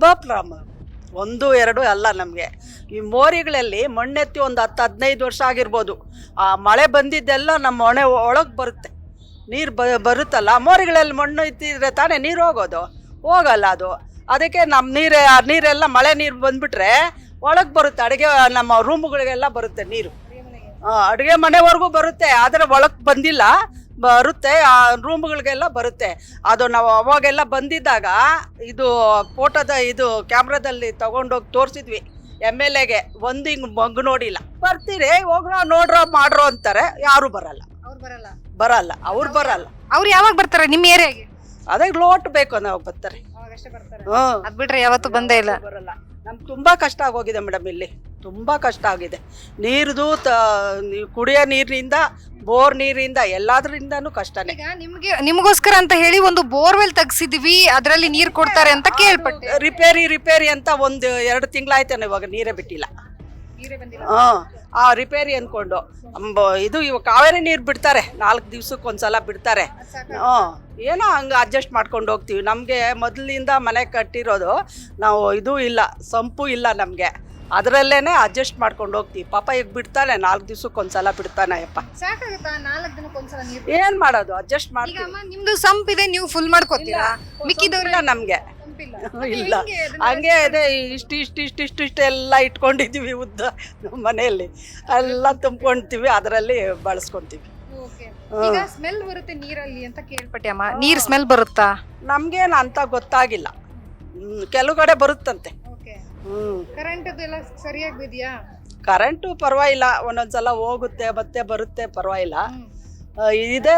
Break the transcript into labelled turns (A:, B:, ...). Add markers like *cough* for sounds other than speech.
A: ತುಂಬ ಪ್ರಾಬ್ಲಮ್ ಒಂದು, ಎರಡು ಅಲ್ಲ ನಮಗೆ. ಈ ಮೋರಿಗಳಲ್ಲಿ ಮಣ್ಣೆತ್ತಿ ಒಂದು ಹತ್ತು, ಹದಿನೈದು ವರ್ಷ ಆಗಿರ್ಬೋದು. ಆ ಮಳೆ ಬಂದಿದ್ದೆಲ್ಲ ನಮ್ಮ ಹೊಣೆ ಒಳಗೆ ಬರುತ್ತೆ. ನೀರು ಬ, ಬರುತ್ತಲ್ಲ ಮೋರಿಗಳಲ್ಲಿ ಮಣ್ಣು ಇತ್ತಿದ್ರೆ ತಾನೇ ನೀರು ಹೋಗೋದು. ಹೋಗಲ್ಲ ಅದು. ಅದಕ್ಕೆ ನಮ್ಮ ನೀರು, ಆ ನೀರೆಲ್ಲ ಮಳೆ ನೀರು ಬಂದ್ಬಿಟ್ರೆ ಒಳಗೆ ಬರುತ್ತೆ. ಅಡುಗೆ, ನಮ್ಮ ರೂಮ್ಗಳಿಗೆಲ್ಲ ಬರುತ್ತೆ ನೀರು. ಅಡುಗೆ ಮನೆವರೆಗೂ ಬರುತ್ತೆ, ಆದರೆ ಒಳಗೆ ಬಂದಿಲ್ಲ. ಬರುತ್ತೆ ಆ ರೂಮ್ಗಳಿಗೆಲ್ಲ ಬರುತ್ತೆ. ಅದು ನಾವು ಅವಾಗೆಲ್ಲ ಬಂದಿದ್ದಾಗ ಇದು ಫೋಟೋದ ಇದು ಕ್ಯಾಮ್ರಾದಲ್ಲಿ ತಗೊಂಡೋಗಿ ತೋರಿಸಿದ್ವಿ. ಎಂ ಎಲ್ ಎಗೆ ಒಂದು ಹಿಂಗೆ ಮಗ್ಗು ನೋಡಿಲ್ಲ. ಬರ್ತೀರಿ ಹೋಗ್ರೋ ನೋಡ್ರೋ ಮಾಡ್ರೋ ಅಂತಾರೆ. ಯಾರು ಬರಲ್ಲ.
B: ಅವ್ರು ಬರಲ್ಲ.
A: ಬರಲ್ಲ ಅವ್ರು ಬರಲ್ಲ.
B: ಅವ್ರು ಯಾವಾಗ ಬರ್ತಾರೆ ನಿಮ್ಮ ಏರಿಯಾಗೆ?
A: ಅದೇ ಲೋಟ್ ಬೇಕು ನಾವು ಬರ್ತಾರೆ. ಹ್ಮ್.
B: ಅದ್ ಬಿಟ್ರೆ ಯಾವತ್ತು ಬಂದೇ ಇಲ್ಲ.
A: ಬರಲ್ಲ. ನಮ್ಗೆ ತುಂಬ ಕಷ್ಟ ಆಗೋಗಿದೆ ಮೇಡಮ್ ಇಲ್ಲಿ. ತುಂಬ ಕಷ್ಟ ಆಗಿದೆ. ನೀರ್ದು ತ ಕುಡಿಯೋ ನೀರಿನಿಂದ ಬೋರ್ ನೀರಿಂದ ಎಲ್ಲಾದ್ರಿಂದನೂ ಕಷ್ಟನೇ.
B: ಈಗ ನಿಮ್ಗೆ ನಿಮಗೋಸ್ಕರ ಅಂತ ಹೇಳಿ ಒಂದು ಬೋರ್ವೆಲ್ ತೆಗ್ಸಿದ್ವಿ ಅದರಲ್ಲಿ ನೀರು ಕೊಡ್ತಾರೆ ಅಂತ ಕೇಳ್ಪಟ್ಟೆ.
A: ರಿಪೇರಿ ರಿಪೇರಿ ಅಂತ ಒಂದು ಎರಡು ತಿಂಗಳಾಯ್ತಾನೆ ಇವಾಗ ನೀರೇ ಬಿಟ್ಟಿಲ್ಲ. ಹಾಂ ಆ ರಿಪೇರಿ ಅಂದ್ಕೊಂಡು ಅಂಬ ಇದು ಇವಾಗ ಕಾವೇರಿ ನೀರು ಬಿಡ್ತಾರೆ ನಾಲ್ಕು ದಿವ್ಸಕ್ಕೆ ಒಂದ್ಸಲ ಬಿಡ್ತಾರೆ. ಹ್ಞೂ ಏನೋ ಹಂಗೆ ಅಡ್ಜಸ್ಟ್ ಮಾಡ್ಕೊಂಡು ಹೋಗ್ತೀವಿ. ನಮಗೆ ಮೊದಲಿಂದ ಮನೆ ಕಟ್ಟಿರೋದು ನಾವು ಇದು ಇಲ್ಲ ಸಂಪು ಇಲ್ಲ ನಮಗೆ. ಅದರಲ್ಲೇ ಅಡ್ಜಸ್ಟ್ ಮಾಡ್ಕೊಂಡು ಹೋಗ್ತೀವಿ. ಪಾಪ ಈಗ ಬಿಡ್ತಾನೆ ನಾಲ್ಕು ದಿವ್ಸಕ್ಕೆ ಒಂದ್ಸಲ ಬಿಡ್ತಾನೆ ಅಪ್ಪ
B: ಸಾಕಾಗುತ್ತಾ? ನಾಲ್ಕು ನೀರು
A: ಏನು ಮಾಡೋದು? ಅಡ್ಜಸ್ಟ್
B: ಈಗ
A: ಮಾಡ್ತೀವಿ
B: ಅಮ್ಮ ನಿಮ್ದು ಸಂಪ್ ಇದೆ ನೀವು ಫುಲ್ ಮಾಡ್ಕೊತೀರಾ? ಮಿಕ್ಕಿದವ್ರ
A: ನಮ್ಗೆ. *laughs* ಇಲ್ಲ. ಹಂಗೆ ಇದೆ ಇಷ್ಟು ಇಷ್ಟು ಇಷ್ಟು ಇಷ್ಟು ಇಷ್ಟು ಎಲ್ಲ ಇಟ್ಕೊಂಡಿದ್ದೀವಿ ಉದ್ದ ನಮ್ಮ ಮನೆಯಲ್ಲಿ. ಎಲ್ಲ ತುಂಬ್ಕೊಂತೀವಿ ಅದರಲ್ಲಿ ಬಳಸ್ಕೊಂತೀವಿ.
B: ಈಗ ಸ್ಮೆಲ್ ಬರುತ್ತೆ ನೀರಲ್ಲಿ ಅಂತ ಕೇಳ್ಪಟ್ಟೆ ಅಮ್ಮ. ನೀರ್ ಸ್ಮೆಲ್ ಬರುತ್ತಾ?
A: ನಮ್ಗೇನು ಅಂತ ಗೊತ್ತಾಗಿಲ್ಲ. ಹ್ಮ್, ಕೆಲವು ಕಡೆ ಬರುತ್ತಂತೆ.
B: ಕರೆಂಟ್ ಎಲ್ಲ ಸರಿಯಾಗಿ ಬಿದ್ಯಾ
A: ಕರೆಂಟು ಪರವಾಗಿಲ್ಲ ಒಂದೊಂದ್ಸಲ ಹೋಗುತ್ತೆ ಮತ್ತೆ ಬರುತ್ತೆ ಪರವಾಗಿಲ್ಲ. ಇದೇ